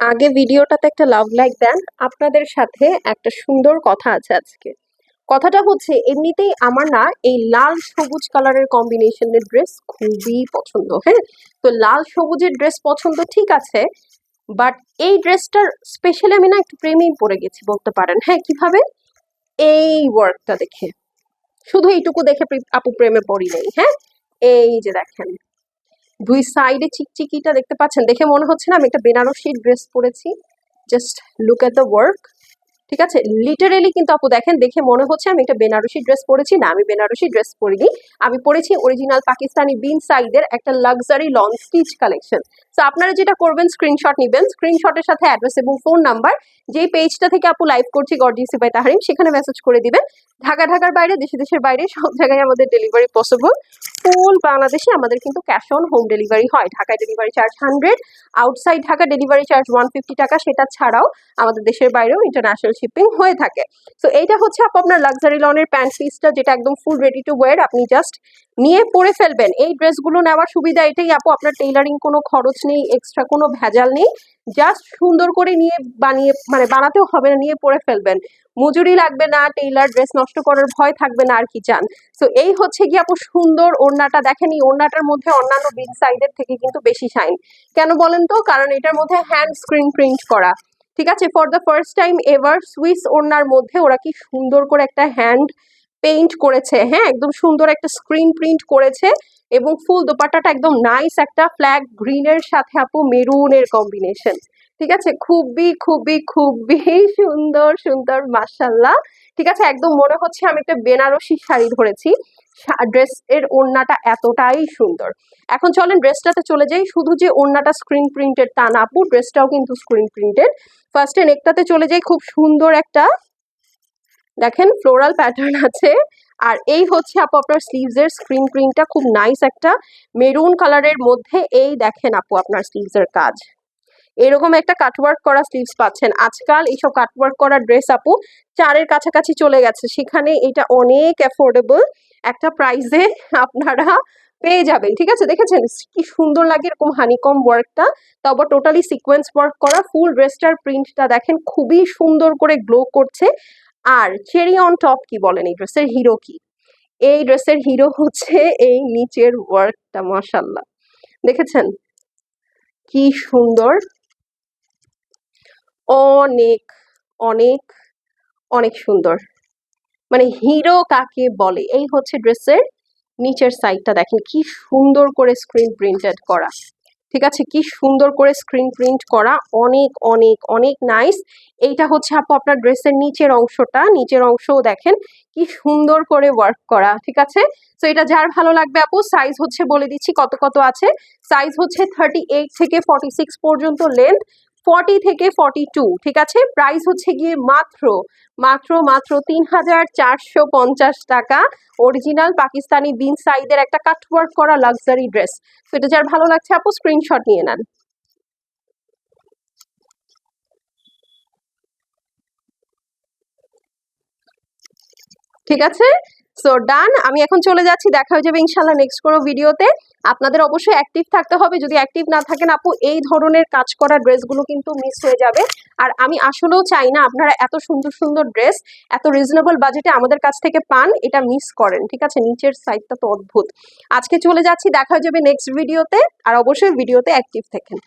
আগে ভিডিওটাতে একটা লাভ লাইক দেন, আপনাদের সাথে একটা সুন্দর কথা আছে আজকে। কথাটা হচ্ছে, এমনিতেই আমার না এই লাল সবুজ কালারের কম্বিনেশনের ড্রেস খুবই পছন্দ হ্যাঁ? তো লাল সবুজের ড্রেস পছন্দ ঠিক আছে বাট এই ড্রেসটার স্পেশালি আমি না একটু প্রেমেই পড়ে গেছি, বলতে পারেন হ্যাঁ? কীভাবে? এই ওয়ার্কটা দেখে। শুধু এইটুকু দেখে প্রে- আপু প্রেমে পড়ি নেই হ্যাঁ? এই যে দেখেন। দুই সাইডে চিকচিকিটা দেখতে পাচ্ছেন। দেখে মনে হচ্ছে না আমি একটা বেনারসি ড্রেস পরেছি। Just look at the work ঠিক আছে? লিটারেলি কিন্তু আপু দেখেন, দেখে মনে হচ্ছে আমি একটা বেনারসি ড্রেস পরেছি। না, আমি বেনারসি ড্রেস পরিনি। আমি পরেছি অরিজিনাল পাকিস্তানি বিন সাইডের একটা লাক্সারি লং স্টিচ কালেকশন তো আপনারা যেটা করবেন স্ক্রিনশট নেবেন। স্ক্রিনশটের সাথে অ্যাড্রেস এবং ফোন নাম্বার যেই পেজটা থেকে আপু লাইভ করছি গর্জিসি বাই তাহারিম সেখানে মেসেজ করে দিবেন। ঢাকা, ঢাকার বাইরে, দেশে, দেশের বাইরে, সব জায়গায় আমাদের ডেলিভারি পসিবল ফুল বাংলাদেশে আমাদের কিন্তু ক্যাশ অন হোম ডেলিভারি হয়। ঢাকায় delivery charge hundred outside Dhaka delivery charge one fifty টাকা, সেটা ছাড়াও আমাদের দেশের বাইরেও ইন্টারন্যাশনাল শিপিং হয়ে থাকে। সো এইটা হচ্ছে আপু আপনার লাক্সারি লনের প্যান্ট পিসটা যেটা একদম ফুল রেডি টু ওয়ার আপনি জাস্ট নিয়ে পরে ফেলবেন। এই ড্রেসগুলো নেওয়ার সুবিধা এটাই আপু, আপনার টেইলারিং কোনো খরচ নেই এক্সট্রা কোনো ভেজাল নেই। জাস্ট সুন্দর করে নিয়ে বানিয়ে মানে বানাতেও হবে না, নিয়ে পরে ফেলবেন। মজুরি লাগবে না টেইলার ড্রেস নষ্ট করার ভয় থাকবে না, আর কি চান। সো এই হচ্ছে কি আপু সুন্দর ওড়নাটা। দেখেন এই ওড়নাটার মধ্যে অন্যান্য বিগ সাইডের থেকে কিন্তু বেশি শাইন কেন বলেন তো? কারণ এটার মধ্যে হ্যান্ড স্ক্রিন প্রিন্ট করা। ঠিক আছে? For the first time ever Swiss ওড়নার মধ্যে ওরা কি সুন্দর করে একটা হ্যান্ড পেইন্ট করেছে। হ্যাঁ একদম সুন্দর একটা স্ক্রিন প্রিন্ট করেছে এবং ফুল দোপাটাটা একদম নাইস একটা ফ্ল্যাগ গ্রিনের সাথে আপু মেরুনের কম্বিনেশন ঠিক আছে? খুবই খুবই খুবই সুন্দর সুন্দর মাসাল্লাহ ঠিক আছে? একদম মনে হচ্ছে আমি একটা বেনারসি শাড়ি ধরেছি। ড্রেস এর ওড়নাটা এতটাই সুন্দর। এখন চলেন ড্রেসটাতে চলে যাই। শুধু যে ওড়নাটা স্ক্রিন প্রিন্টেড তা না আপু, ড্রেসটাও কিন্তু স্ক্রিন প্রিন্টেড ফার্স্টে নেকটাতে চলে যাই। খুব সুন্দর একটা, দেখেন ফ্লোরাল প্যাটার্ন আছে। আর এই হচ্ছে আপু, আপনার স্লিভস এর স্ক্রিন প্রিন্টটা খুব নাইস একটা। মেরুন কালারের মধ্যে এই দেখেন আপু, আপনার স্লিভস এর কাজ। এরকম একটা কাটওয়ার্ক করা স্লিভস পাচ্ছেন। আজকাল এইসব কাটওয়ার্ক করা ড্রেস আপু চারের কাছাকাছি চলে গেছে। সেখানে এটা অনেক অ্যাফোর্ডেবল একটা প্রাইসে আপনারা পেয়ে যাবেন, ঠিক আছে? দেখেছেন? কি সুন্দর লাগে এরকম হানিকম ওয়ার্কটা তারপর টোটালি সিকোয়েন্স ওয়ার্ক করা ফুল ড্রেসটার প্রিন্টটা দেখেন, খুবই সুন্দর করে গ্লো করছে। আর চেরি অন টপ কি বলেন এই ড্রেসের হিরো কি? এই ড্রেসের হিরো হচ্ছে এই নিচের ওয়ার্কটা মাসাল্লাহ দেখেছেন? কি সুন্দর অনেক অনেক অনেক সুন্দর। মানে হিরো কাকে বলে? এই হচ্ছে ড্রেসের নিচের সাইডটা দেখেন, কি সুন্দর করে স্ক্রিন প্রিন্টেড করা। ঠিক আছে? কি সুন্দর করে স্ক্রিন প্রিন্ট করা। অনেক অনেক অনেক নাইস এইটা হচ্ছে আপু আপনার ড্রেসের নিচের অংশটা। নিচের অংশও দেখেন, কি সুন্দর করে ওয়ার্ক করা। ঠিক আছে? তো এটা যার ভালো লাগবে আপু সাইজ হচ্ছে বলে দিচ্ছি কত কত আছে? সাইজ হচ্ছে থার্টি এইট থেকে ফর্টি সিক্স পর্যন্ত লেন্থ ফর্টি থেকে ফর্টি টু, ঠিক আছে? প্রাইস হচ্ছে গিয়ে মাত্র মাত্র মাত্র তিন হাজার চারশো পঞ্চাশ টাকা। অরিজিনাল পাকিস্তানি বিন সাইদের একটা কাটওয়ার্ক করা লাক্সারি ড্রেস তো এটা যার ভালো লাগছে, আপু স্ক্রিনশট নিয়ে নেন। ঠিক আছে? সো ডান আমি এখন চলে যাচ্ছি। দেখা হয়ে যাবে ইনশাল্লাহ নেক্সট কোনো ভিডিওতে আপনাদের অবশ্যই অ্যাক্টিভ থাকতে হবে। যদি অ্যাক্টিভ না থাকেন আপু, এই ধরনের কাজ করা ড্রেসগুলো কিন্তু মিস হয়ে যাবে। আর আমি আসলেও চাই না আপনারা এত সুন্দর সুন্দর ড্রেস, এত রিজনেবল বাজেটে আমাদের কাছ থেকে পান, এটা মিস করেন। ঠিক আছে? নিচের সাইডটা তো অদ্ভুত। আজকে চলে যাচ্ছি। দেখা হয়ে যাবে নেক্সট ভিডিওতে আর অবশ্যই ভিডিওতে অ্যাক্টিভ থাকেন।